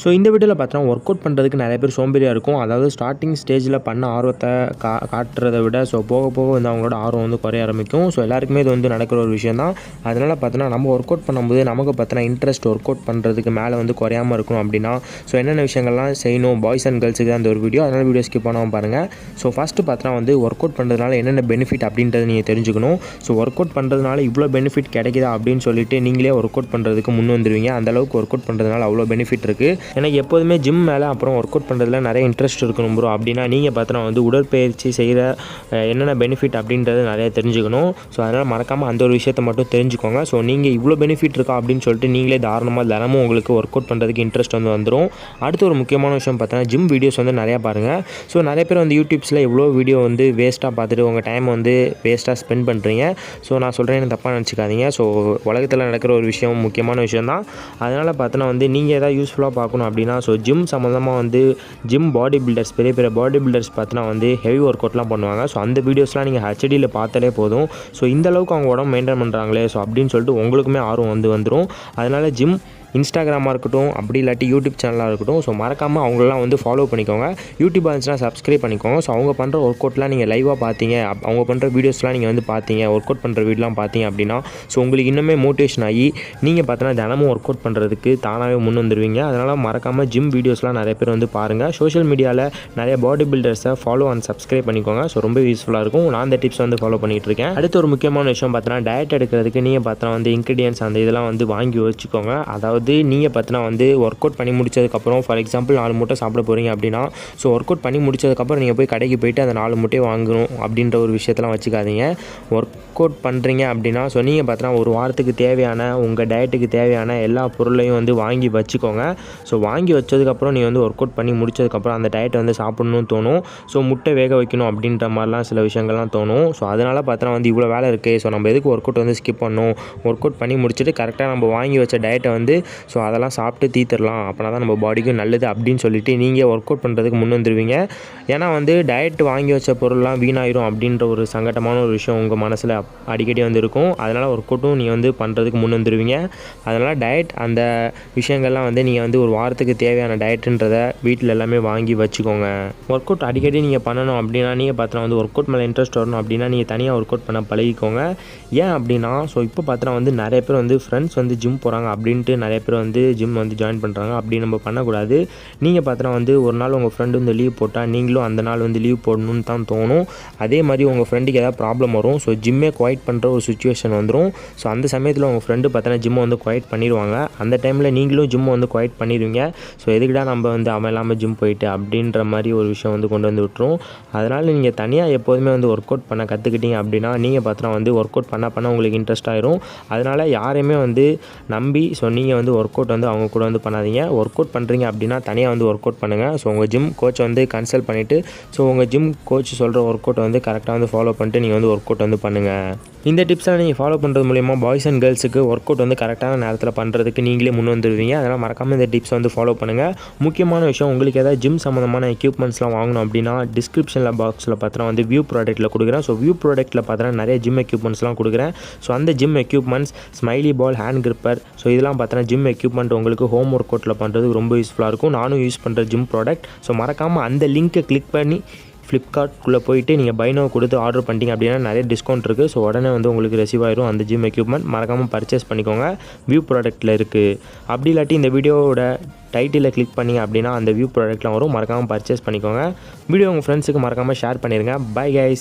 So இந்த வீடியோவில் பார்த்தோன்னா ஒர்க் அவுட் பண்ணுறதுக்கு நிறைய பேர் சோம்பேறியாக இருக்கும். அதாவது ஸ்டார்டிங் ஸ்டேஜில் பண்ண ஆர்வத்தை கா காட்டுறதை விட ஸோ போக போக வந்து அவங்களோட ஆர்வம் வந்து குறைய ஆரம்பிக்கும். ஸோ எல்லாருக்குமே இது வந்து நடக்கிற ஒரு விஷயம் தான். அதனால் பார்த்தோன்னா நம்ம ஒர்க் அவுட் பண்ணும்போது நமக்கு பார்த்தோன்னா இன்ட்ரெஸ்ட் ஒர்க் அவுட் பண்ணுறதுக்கு மேலே வந்து குறையாமல் இருக்கணும் அப்படின்னா ஸோ என்னென்ன விஷயங்கள்லாம் செய்யணும் பாய்ஸ் அண்ட் கேர்ள்ஸுக்கு தான் அந்த ஒரு வீடியோ அதனால் வீடியோ ஸ்கிப் பண்ணாமல் பாருங்கள் ஸோ ஃபஸ்ட்டு பார்த்தோன்னா வந்து ஒர்க் அவுட் பண்ணுறதுனால என்னென்ன பெனிஃபிட் அப்படின்றத நீங்கள் தெரிஞ்சுக்கணும். ஸோ ஒர்க் அவுட் பண்ணுறதுனால இவ்வளோ பெனிஃபிட் கிடைக்குதா அப்படின்னு சொல்லிட்டு நீங்களே ஒர்க் அவுட் பண்ணுறதுக்கு முன் வந்துடுவீங்க அந்த அளவுக்கு ஒர்க் அவுட் பண்ணுறதுனால அவ்வளோ பெனிஃபிட் இருக்குது எனக்கு எப்போதுமே ஜிம் மேலே அப்புறம் ஒர்க் அவுட் பண்ணுறதுல நிறைய இன்ட்ரெஸ்ட் இருக்கணும் ப்ரோ அப்படின்னா நீங்கள் பார்த்தோன்னா வந்து உடற்பயிற்சி செய்கிற என்னென்ன பெனிஃபிட் அப்படின்றது நிறைய தெரிஞ்சுக்கணும். ஸோ அதனால் மறக்காமல் அந்த ஒரு விஷயத்தை மட்டும் தெரிஞ்சுக்கோங்க. ஸோ நீங்கள் இவ்வளோ பெனிஃபிட் இருக்கா அப்படின்னு சொல்லிட்டு நீங்களே தாராளமாக தினமும் உங்களுக்கு ஒர்க் அவுட் பண்ணுறதுக்கு இன்ட்ரெஸ்ட் வந்து வந்துடும் அடுத்து ஒரு முக்கியமான விஷயம் பார்த்தோன்னா ஜிம் வீடியோஸ் வந்து நிறையா பாருங்கள் ஸோ நிறைய பேர் வந்து யூடியூப்ஸில் எவ்வளோ வீடியோ வந்து வேஸ்ட்டாக பார்த்துட்டு உங்கள் டைம் வந்து வேஸ்ட்டாக ஸ்பெண்ட் பண்ணுறீங்க ஸோ நான் சொல்கிறேன் தப்பாக நினச்சிக்காதீங்க. ஸோ உலகத்தில் நடக்கிற ஒரு விஷயம் முக்கியமான விஷயம் தான் அதனால் பார்த்தோன்னா வந்து நீங்கள் எதாவது யூஸ்ஃபுல்லாக பார்க்கணும் அப்படின்னா ஸோ ஜிம் சம்மந்தமாக வந்து ஜிம் பாடி பில்டர்ஸ் பெரிய பெரிய பாடி பில்டர்ஸ் பார்த்தினா வந்து ஹெவி ஒர்க் அவுட்லாம் பண்ணுவாங்க. ஸோ அந்த வீடியோஸ்லாம் நீங்கள் ஹெச்டியில் பார்த்தாலே போதும். ஸோ இந்த அளவுக்கு அவங்க உடம்பு மெயின்டைன் பண்ணுறாங்களே ஸோ அப்படின்னு சொல்லிட்டு உங்களுக்குமே ஆர்வம் வந்து வந்துடும் அதனால் ஜிம் இன்ஸ்டாகிராமாக இருக்கட்டும் அப்படி இல்லாட்டி யூடியூப் சேனலாக இருக்கட்டும் ஸோ மறக்காமல் அவங்களெலாம் வந்து ஃபாலோ பண்ணிக்கோங்க. யூடியூப் இருந்துச்சுன்னா சப்ஸ்கிரைப் பண்ணிக்கோங்க. ஸோ அவங்க பண்ணுற ஒர்க் அவுட்லாம் நீங்கள் லைவாக பார்த்தீங்க அப்- அவங்க பண்ணுற வீடியோஸ்லாம் நீங்கள் வந்து பார்த்தீங்க ஒர்க் அவுட் பண்ணுற வீடியோலாம் பார்த்தீங்க அப்படின்னா ஸோ உங்களுக்கு இன்னுமே மோட்டிவேஷன் ஆகி நீங்கள் பார்த்தோன்னா தினமும் ஒர்க் அவுட் பண்ணுறதுக்கு தானாகவே முன் வந்துடுவீங்க அதனால் மறக்காமல் ஜிம் வீடியோஸ்லாம் நிறைய பேர் வந்து பாருங்கள் சோஷியல் மீடியாவில் நிறைய பாடி பில்டர்ஸை ஃபாலோ அண்ட் சப்ஸ்கிரைப் பண்ணிக்கோங்க. ஸோ ரொம்ப யூஸ்ஃபுல்லாக இருக்கும். நான் அந்த டிப்ஸ் வந்து ஃபாலோ பண்ணிகிட்டு இருக்கேன். அடுத்து ஒரு முக்கியமான விஷயம் பார்த்தோன்னா டயட் எடுக்கிறதுக்கு நீங்கள் பார்த்தோன்னா வந்து இன்க்ரீடியன்ஸ் அந்த இதெல்லாம் வந்து வாங்கி வச்சுக்கோங்க. அதாவது நீங்கள் பார்த்தோன்னா வந்து ஒர்க் அவுட் பண்ணி முடிச்சதுக்கப்புறம் ஃபார் எக்ஸாம்பிள் நாலு முட்டை சாப்பிட போகிறீங்க அப்படின்னா ஸோ ஒர்க் அவுட் பண்ணி முடிச்சதுக்கப்புறம் நீங்கள் போய் கடைக்கு போயிட்டு அந்த நாலு முட்டையை வாங்கணும் அப்படின்ற ஒரு விஷயத்தெல்லாம் வச்சுக்காதீங்க. ஒர்க் அவுட் பண்ணுறீங்க அப்படின்னா ஸோ நீங்கள் பார்த்தோன்னா ஒரு வாரத்துக்கு தேவையான உங்கள் டயட்டுக்கு தேவையான எல்லா பொருளையும் வந்து வாங்கி வச்சுக்கோங்க. ஸோ வாங்கி வச்சதுக்கப்புறம் நீங்கள் வந்து ஒர்க் அவுட் பண்ணி முடிச்சதுக்கப்புறம் அந்த டயட்டை வந்து சாப்பிட்ணும்னு தோணும். ஸோ முட்டை வேக வைக்கணும் அப்படின்ற மாதிரிலாம் சில விஷயங்கள்லாம் தோணும். ஸோ அதனால் பார்த்தோன்னா வந்து இவ்வளோ வேலை இருக்குது ஸோ நம்ம எதுக்கு ஒர்க் அவுட் வந்து ஸ்கிப் பண்ணணும்? ஒர்க் அவுட் பண்ணி முடிச்சுட்டு கரெக்டாக நம்ம வாங்கி வச்ச டயட்டை வந்து ஸோ அதெல்லாம் சாப்பிட்டு தீத்துடலாம் அப்போனா தான் நம்ம பாடிக்கும் நல்லது அப்படின்னு சொல்லிட்டு நீங்கள் ஒர்க் அவுட் பண்ணுறதுக்கு முன் வந்துடுவீங்க ஏன்னா வந்து டயட் வாங்கி வச்ச பொருள்லாம் வீணாயிரும் அப்படின்ற ஒரு சங்கட்டமான ஒரு விஷயம் உங்கள் மனசில் அடிக்கடி வந்து இருக்கும் அதனால் ஒர்க் அவுட்டும் நீங்கள் வந்து பண்ணுறதுக்கு முன் வந்துடுவீங்க அதனால் டயட் அந்த விஷயங்கள்லாம் வந்து நீங்கள் வந்து ஒரு வாரத்துக்கு தேவையான டயட்டுன்றதை வீட்டில் எல்லாமே வாங்கி வச்சுக்கோங்க. ஒர்க் அவுட் அடிக்கடி நீங்கள் பண்ணணும் அப்படின்னா நீங்கள் பார்த்தா வந்து ஒர்க் அவுட் மேலே இன்ட்ரெஸ்ட் வரணும் அப்படின்னா நீங்கள் தனியாக ஒர்க் அவுட் பண்ண பழகிக்கோங்க. ஏன் அப்படின்னா ஸோ இப்போ பார்த்தா வந்து நிறைய பேர் வந்து ஃப்ரெண்ட்ஸ் வந்து ஜிம் போகிறாங்க அப்படின்ட்டு நிறைய பேர் வந்து ஜிம் வந்து ஜாயின் பண்ணுறாங்க அப்படி நம்ம பண்ணக்கூடாது. நீங்கள் பார்த்தா வந்து ஒரு நாள் உங்கள் ஃப்ரெண்டு வந்து லீவ் போட்டால் நீங்களும் அந்த நாள் வந்து லீவ் போடணும்னு தான் தோணும். அதே மாதிரி உங்கள் ஃப்ரெண்டுக்கு ஏதாவது ப்ராப்ளம் வரும் ஸோ ஜிம்மே குவைட் பண்ணுற ஒரு சுச்சுவேஷன் வந்துடும் ஸோ அந்த சமயத்தில் உங்கள் ஃப்ரெண்டு பார்த்தோன்னா ஜிம்மை வந்து குவைட் பண்ணிடுவாங்க. அந்த டைமில் நீங்களும் ஜிம்மை வந்து குவைட் பண்ணிடுவீங்க. ஸோ எதுக்குடா நம்ம வந்து அவன் இல்லாமல் ஜிம் போயிட்டு அப்படின்ற மாதிரி ஒரு விஷயம் வந்து கொண்டு வந்து விட்டுரும். அதனால் நீங்கள் தனியாக எப்போதுமே வந்து ஒர்க் அவுட் பண்ண கற்றுக்கிட்டீங்க அப்படின்னா நீங்கள் பார்த்தோன்னா வந்து ஒர்க் அவுட் பண்ண பண்ண உங்களுக்கு இன்ட்ரெஸ்ட் ஆயிரும். அதனால் யாரையுமே வந்து நம்பி ஸோ நீங்கள் வந்து ஒர்க் அவுட் வந்து அவங்க கூட வந்து பண்ணாதீங்க. ஒர்க் அவுட் பண்ணுறீங்க அப்படின்னா தனியாக வந்து ஒர்க் அவுட் பண்ணுங்கள் ஸோ உங்கள் ஜிம் கோச்சை வந்து கன்சல்ட் பண்ணிவிட்டு ஸோ உங்கள் ஜிம் கோச் சொல்கிற ஒர்க் அவுட் வந்து கரெக்டாக வந்து ஃபாலோ பண்ணிட்டு நீங்கள் வந்து ஒர்க் அவுட் வந்து பண்ணுங்கள் இந்த டிப்ஸ்லாம் நீங்கள் ஃபாலோ பண்ணுறது மூலிமா பாய்ஸ் அண்ட் கேர்ள்ஸுக்கு ஒர்க் அவுட் வந்து கரெக்டான நேரத்தில் பண்ணுறதுக்கு நீங்களே முன் வந்துடுவீங்க அதனால் மறக்காமல் இந்த டிப்ஸ் வந்து ஃபாலோ பண்ணுங்கள் முக்கியமான விஷயம் உங்களுக்கு ஏதாவது ஜிம் சம்மந்தமான எக்யூப்மெண்ட்ஸ்லாம் வாங்கணும் அப்படின்னா டிஸ்கிரிப்ஷனில் பாக்ஸில் பார்த்தா வந்து வியூ ப்ராடக்ட்டில் கொடுக்குறேன். ஸோ வியூ ப்ராடக்ட்டில் பார்த்தா நிறைய ஜிம் எக்யூப்மெண்ட்ஸ்லாம் கொடுக்குறேன். ஸோ அந்த gym equipments smiley ball hand gripper so இதெல்லாம் பார்த்தா ஜிம் எக்யூப்மெண்ட் உங்களுக்கு ஹோம் ஒர்க் அவுட்டில் பண்ணுறது ரொம்ப யூஸ்ஃபுல்லாக இருக்கும். நானும் யூஸ் பண்ணுற ஜிம் ப்ராடக்ட் ஸோ மறக்காமல் அந்த லிங்க்கை கிளிக் பண்ணி ஃப்ளிப்கார்ட்குள்ளே போயிட்டு நீங்கள் பைனோ கொடுத்து ஆர்டர் பண்ணிட்டீங்க அப்படின்னா நிறைய டிஸ்கவுண்ட் இருக்குது ஸோ உடனே வந்து உங்களுக்கு ரிசீவ் ஆயிரும். அந்த ஜிம் எக்யூப்மெண்ட் மறக்காமல் பர்ச்சேஸ் பண்ணிக்கோங்க. வியூ ப்ராடக்ட்டில் இருக்குது அப்படி இல்லாட்டி இந்த வீடியோவோட டைட்டிலில் கிளிக் பண்ணிங்க அப்படின்னா அந்த வியூ ப்ராடக்ட்லாம் வரும். மறக்காமல் பர்ச்சேஸ் பண்ணிக்கோங்க. வீடியோ உங்கள் ஃப்ரெண்ட்ஸுக்கு மறக்காமல் ஷேர் பண்ணிடுங்க பை கைஸ்